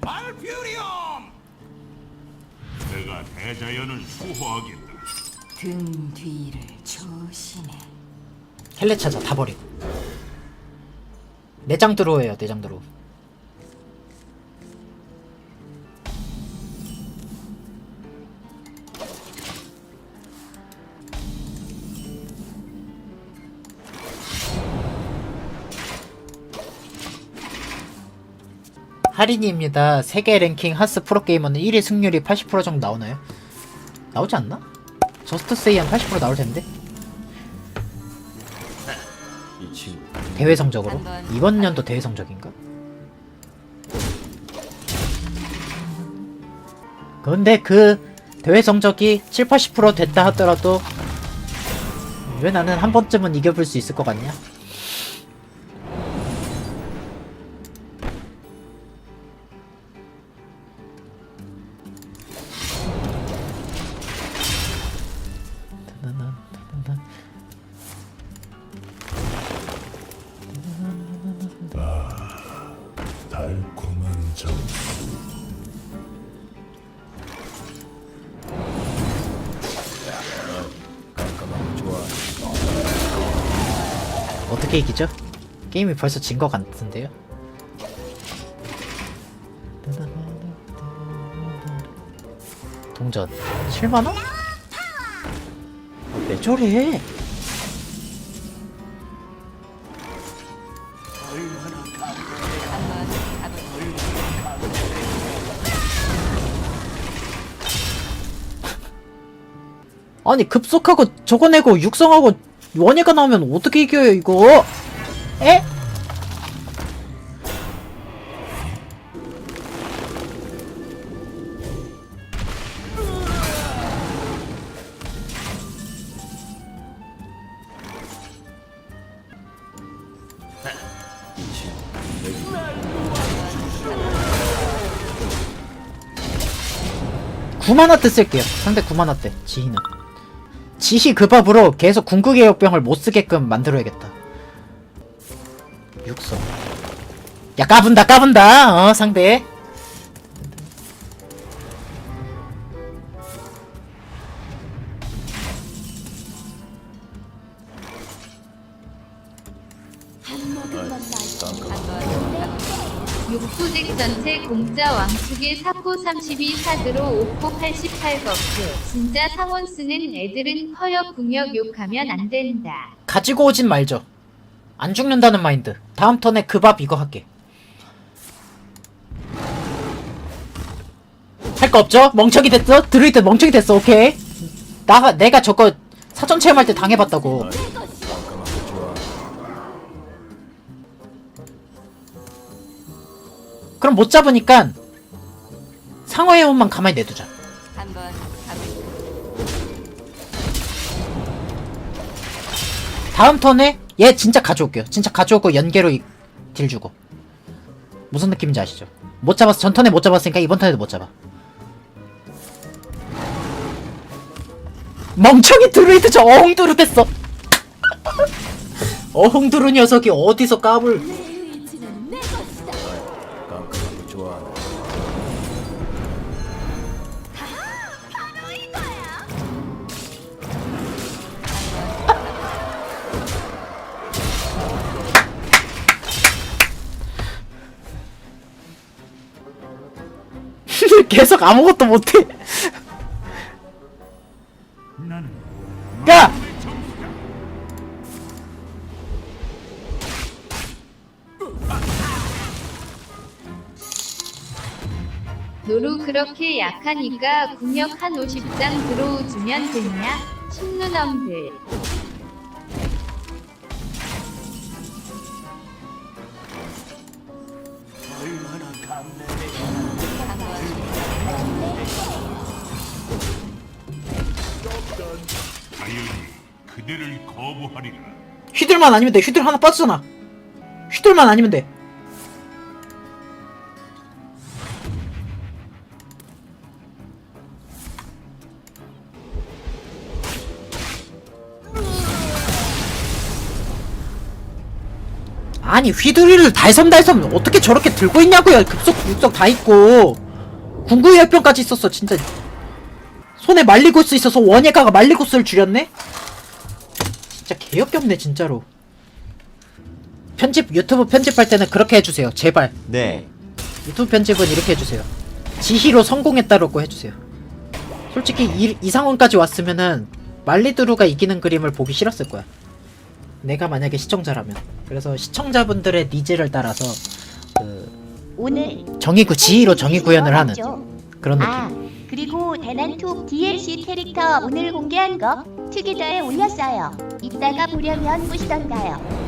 말퓨리엄! 내가 대자연을 수호하겠다. 등 뒤를 조심해. 헬레 찾아 다 버리고 내장 드로우예요 내장 드로 할인이입니다. 세계 랭킹 하스 프로게이머는 1위 승률이 80% 정도 나오나요? 나오지 않나? 저스트 세이 한 80% 나올 텐데? 이 친구 대회 성적으로? 이번 연도 대회 성적인가? 근데 그 대회 성적이 7, 80% 됐다 하더라도 왜 나는 한 번쯤은 이겨볼 수 있을 것 같냐? 어떻게 이기죠? 게임이 벌써 진 것 같은데요? 동전 7만원? 왜 저래? 아니 급속하고 저거 내고 육성하고 원예가 나오면 어떻게 이겨요 이거? 에? 이 친구 구만화 때 쓸게요. 상대 9만화 때 지희는. 지희 그 밥으로 계속 궁극의 역병을 못 쓰게끔 만들어야겠다. 육성. 야 까분다 까분다 어 상대. 육포직 전체 공짜 왕축의 사포 32 사드로 5포 88거프 진짜 상원 쓰는 애들은 커요 궁역 욕하면 안 된다. 가지고 오진 말죠. 안 죽는다는 마인드. 다음 턴에 그 밥 이거 할게. 할 거 없죠? 멍청이 됐어? 드루이드 멍청이 됐어. 오케이. 나 내가 저거 사전 체험할 때 당해봤다고. 그럼 못 잡으니까 상어의 옷만 가만히 내두자. 한번? 다음 턴에 얘 진짜 가져올게요. 진짜 가져오고 연계로 이- 딜 주고. 무슨 느낌인지 아시죠? 못 잡았어. 전 턴에 못 잡았으니까 이번 턴에도 못 잡아. 멍청이 드루이드 저 어흥두루 됐어. 어흥두루 녀석이 어디서 까불? 계속 아무것도 못해. 야! 노루 그렇게 약하니까 궁역 한 50장 들어주면 되냐? 신누넘들. 자연이 그대를 거부하리라. 휘둘만 아니면 돼. 휘둘 하나 빠졌잖아. 휘둘만 아니면 돼. 아니 휘두리를 달섬달섬 어떻게 저렇게 들고 있냐고요 급속 육석 다 있고 궁구열병까지 있었어 진짜 손에 말리고스 있어서 원예가가 말리고스를 줄였네? 진짜 개역겹네 진짜로. 편집 유튜브 편집할 때는 그렇게 해주세요. 제발. 네. 유튜브 편집은 이렇게 해주세요. 지희로 성공했다라고 해주세요. 솔직히 이, 이 상황까지 왔으면은 말리드루가 이기는 그림을 보기 싫었을 거야. 내가 만약에 시청자라면. 그래서 시청자분들의 니즈를 따라서 그 오늘 정의구 지희로 정의 구현을 하는? 그런 느낌. 아 그리고 대난투 DLC 캐릭터 오늘 공개한 거 트위터에 올렸어요. 이따가 보려면 보시던가요.